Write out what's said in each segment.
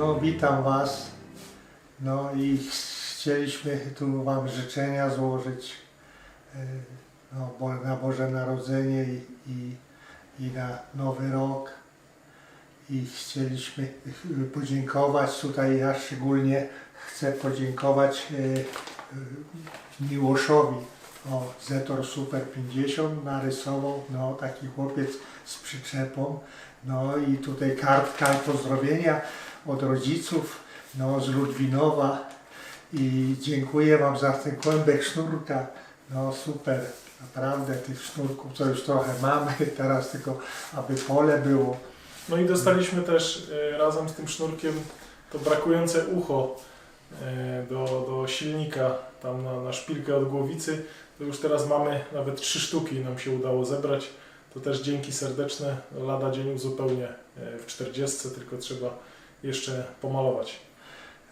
No, witam Was. No i chcieliśmy tu Wam życzenia złożyć e, no, bo- na Boże Narodzenie i, i, i na Nowy Rok. I chcieliśmy podziękować, tutaj ja szczególnie chcę podziękować e, Miłoszowi. O, Zetor Super 50 narysował, no taki chłopiec z przyczepą. No i tutaj kartka pozdrowienia od rodziców, no z Ludwinowa i dziękuję Wam za ten kłębek sznurka, no super, naprawdę tych sznurków to już trochę mamy, teraz tylko aby pole było. No i dostaliśmy też e, razem z tym sznurkiem to brakujące ucho e, do, do silnika, tam na, na szpilkę od głowicy. To już teraz mamy nawet trzy sztuki nam się udało zebrać. To też dzięki serdeczne. Lada dzień uzupełnię e, w 40, tylko trzeba jeszcze pomalować.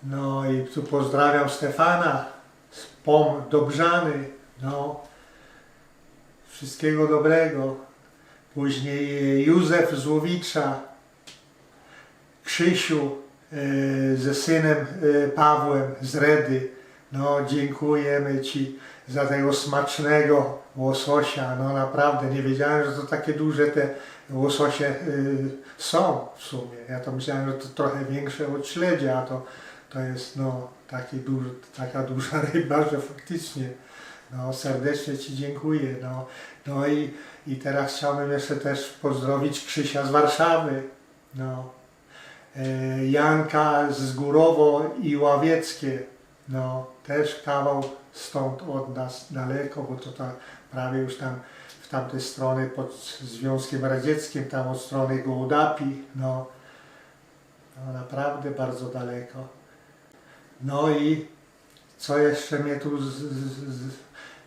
No i tu pozdrawiam Stefana z POM Dobrzany, no wszystkiego dobrego. Później Józef Złowicza, Krzysiu e, ze synem e, Pawłem z Redy. No dziękujemy Ci za tego smacznego łososia. No naprawdę nie wiedziałem, że to takie duże te łososie e, są w sumie. Ja to myślałem, że to trochę większe od śledzia, a to to jest no, taki duży, taka duża ryba, że faktycznie no, serdecznie Ci dziękuję. No, no i, i teraz chciałbym jeszcze też pozdrowić Krzysia z Warszawy, no, e, Janka z Górowo i Ławieckie, no, też kawał stąd od nas daleko, bo to tam prawie już tam w tamtej strony pod Związkiem Radzieckim, tam od strony Gołdapi, no, no naprawdę bardzo daleko. No i co jeszcze mnie tu z, z, z,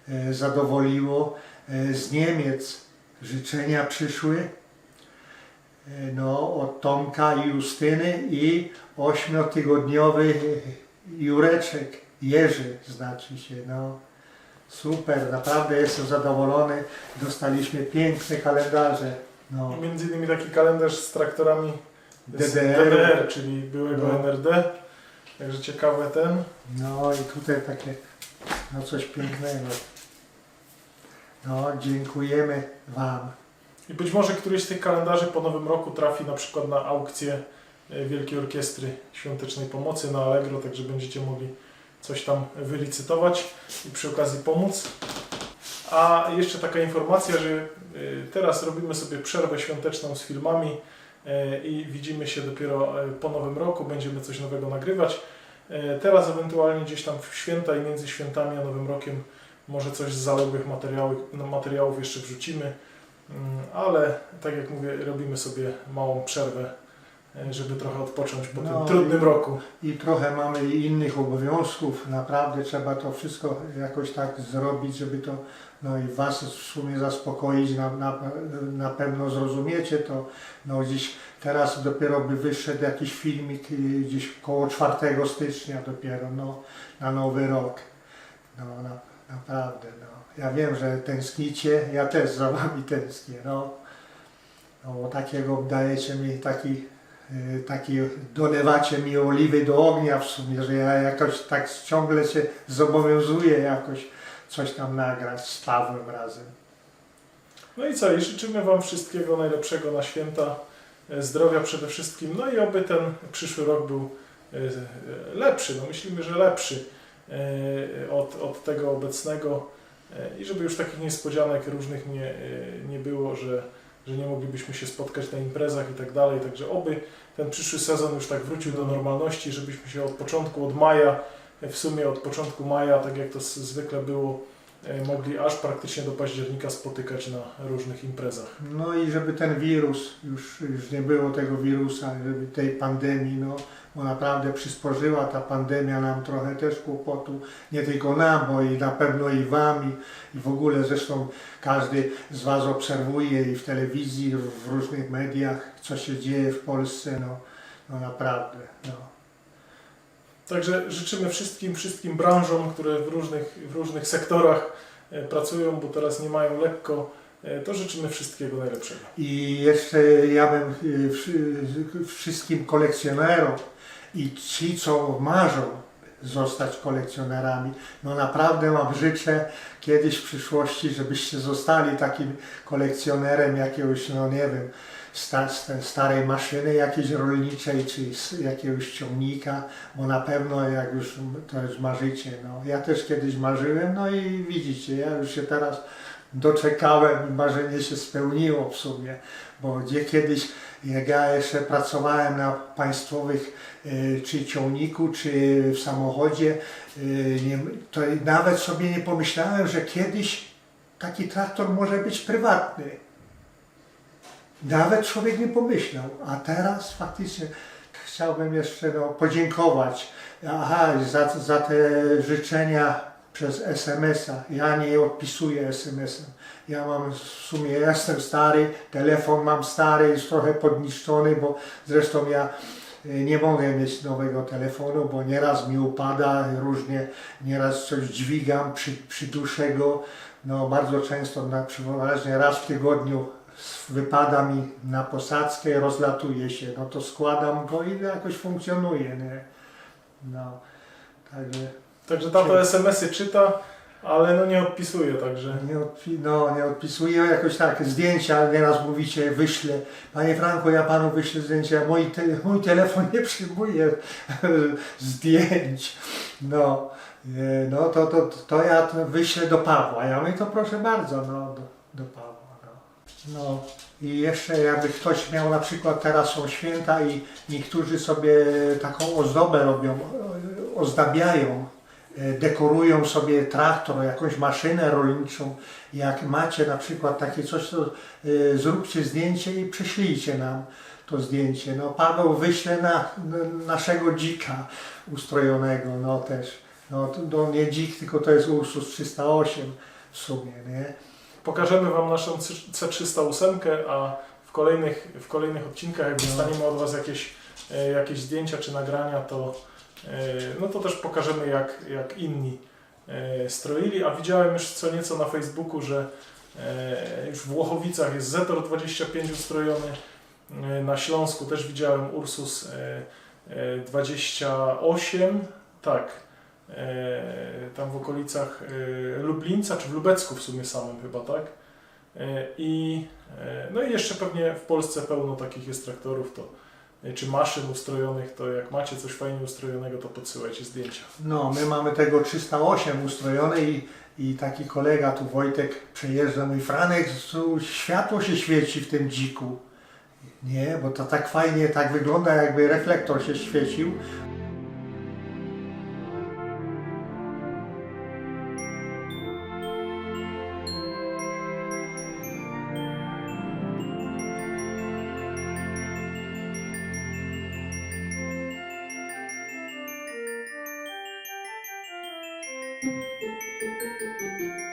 e, zadowoliło, e, z Niemiec życzenia przyszły, e, no od Tomka i Justyny i ośmiotygodniowy Jureczek, Jerzy znaczy się, no super, naprawdę jestem zadowolony, dostaliśmy piękne kalendarze, no Między innymi taki kalendarz z traktorami z DDR. DDR czyli byłego No. NRD. Także ciekawe ten. No i tutaj takie, no coś pięknego. No, dziękujemy Wam. I być może któryś z tych kalendarzy po nowym roku trafi na przykład na aukcję e, Wielkiej Orkiestry Świątecznej Pomocy na Allegro, także będziecie mogli coś tam wylicytować i przy okazji pomóc. A jeszcze taka informacja, że e, teraz robimy sobie przerwę świąteczną z filmami e, i widzimy się dopiero e, po nowym roku, będziemy coś nowego nagrywać. Teraz ewentualnie gdzieś tam w święta i między świętami a Nowym Rokiem może coś z zaległych materiałów, no, materiałów jeszcze wrzucimy. Mm, ale tak jak mówię, robimy sobie małą przerwę, żeby trochę odpocząć po No tym trudnym i- roku. I trochę mamy innych obowiązków. Naprawdę trzeba to wszystko jakoś tak zrobić, żeby to no i Was w sumie zaspokoić. Na, na, na pewno zrozumiecie to. No gdzieś teraz dopiero by wyszedł jakiś filmik y, gdzieś koło 4 stycznia dopiero, no, na nowy rok. No na, naprawdę, no. Ja wiem, że tęsknicie, ja też za Wami tęsknię, no. No bo takiego dajecie mi taki taki dolewacie mi oliwy do ognia w sumie, że ja jakoś tak ciągle się zobowiązuję jakoś coś tam nagrać z Pawłem razem. No i co, i życzymy Wam wszystkiego najlepszego na święta, e, zdrowia przede wszystkim, no i oby ten przyszły rok był e, e, lepszy, no myślimy, że lepszy od, od tego obecnego i żeby już takich niespodzianek różnych nie, nie było, że, że nie moglibyśmy się spotkać na imprezach i tak dalej, także oby ten przyszły sezon już tak wrócił do normalności, żebyśmy się od początku, od maja, w sumie od początku maja, tak jak to zwykle było, mogli aż praktycznie do października spotykać na różnych imprezach. No i żeby ten wirus, już, już nie było tego wirusa, żeby tej pandemii, no bo naprawdę przysporzyła ta pandemia nam trochę też kłopotu, nie tylko nam, bo i na pewno i Wam i, i w ogóle zresztą każdy z Was obserwuje i w telewizji, w różnych mediach, co się dzieje w Polsce, no, no naprawdę, no. Także życzymy wszystkim, wszystkim branżom, które w różnych, w różnych sektorach e, pracują, bo teraz nie mają lekko, e, to życzymy wszystkiego najlepszego. I jeszcze ja bym wszy- wszystkim kolekcjonerom i ci, co marzą zostać kolekcjonerami, no naprawdę Wam życzę kiedyś w przyszłości, żebyście zostali takim kolekcjonerem jakiegoś, no nie wiem, sta, sta, starej maszyny jakiejś rolniczej, czy jakiegoś ciągnika, bo na pewno jak już to już marzycie, no. Ja też kiedyś marzyłem, no i widzicie, ja już się teraz doczekałem i marzenie się spełniło w sumie, bo gdzie kiedyś, jak ja jeszcze pracowałem na państwowych y, czy ciągniku, czy w samochodzie, nie, to nawet sobie nie pomyślałem, że kiedyś taki traktor może być prywatny. Nawet człowiek nie pomyślał, a teraz faktycznie chciałbym jeszcze no, podziękować aha, za, za te życzenia przez SMS-a. Ja nie odpisuję SMS-em. Ja mam w sumie, jestem stary, telefon mam stary, jest trochę podniszczony, bo zresztą ja y, nie mogę mieć nowego telefonu, bo nieraz mi upada, różnie, nieraz coś dźwigam, przy, przyduszę go. No bardzo często, na, przeważnie raz w tygodniu wypada mi na posadzkę, rozlatuje się, no to składam go i jakoś funkcjonuje, nie? No, także Także tato SMS-y czyta, ale no nie odpisuje, także. Nie, odpi- no, nie odpisuję jakoś tak, zdjęcia nieraz mówicie, wyślę, Panie Franku, ja Panu wyślę zdjęcia, mój, te, mój telefon nie przyjmuje zdjęć, no, e, no to, to, to ja wyślę do Pawła, ja mówię, to proszę bardzo, no, do, do Pawła, no. No i jeszcze jakby ktoś miał na przykład teraz są święta i niektórzy sobie taką ozdobę robią, e, ozdabiają, dekorują sobie traktor, jakąś maszynę rolniczą. Jak macie na przykład takie coś, to e, zróbcie zdjęcie i prześlijcie nam to zdjęcie. No Paweł wyśle na, na naszego dzika ustrojonego, no też. No to, nie dzik, tylko to jest Ursus 308 w sumie, nie? pokażemy Wam naszą C308, a w kolejnych, w kolejnych odcinkach, jak dostaniemy od Was jakieś, e, jakieś zdjęcia czy nagrania, to, e, no to też pokażemy, jak, jak inni e, stroili. A widziałem już co nieco na Facebooku, że e, już w Włochowicach jest Zetor 25 ustrojony. E, Na Śląsku też widziałem Ursus e, e, 28, tak, e, tam w okolicach e, Lublińca, czy w Lubecku w sumie samym chyba, tak? E, I, e, no i jeszcze pewnie w Polsce pełno takich jest traktorów, to e, czy maszyn ustrojonych, to jak macie coś fajnie ustrojonego, to podsyłajcie zdjęcia. No, my mamy tego 308 ustrojone i, i taki kolega tu Wojtek przejeżdża, mój Franek, tu światło się świeci w tym dziku. Nie, bo to tak fajnie, tak wygląda jakby reflektor się świecił. Música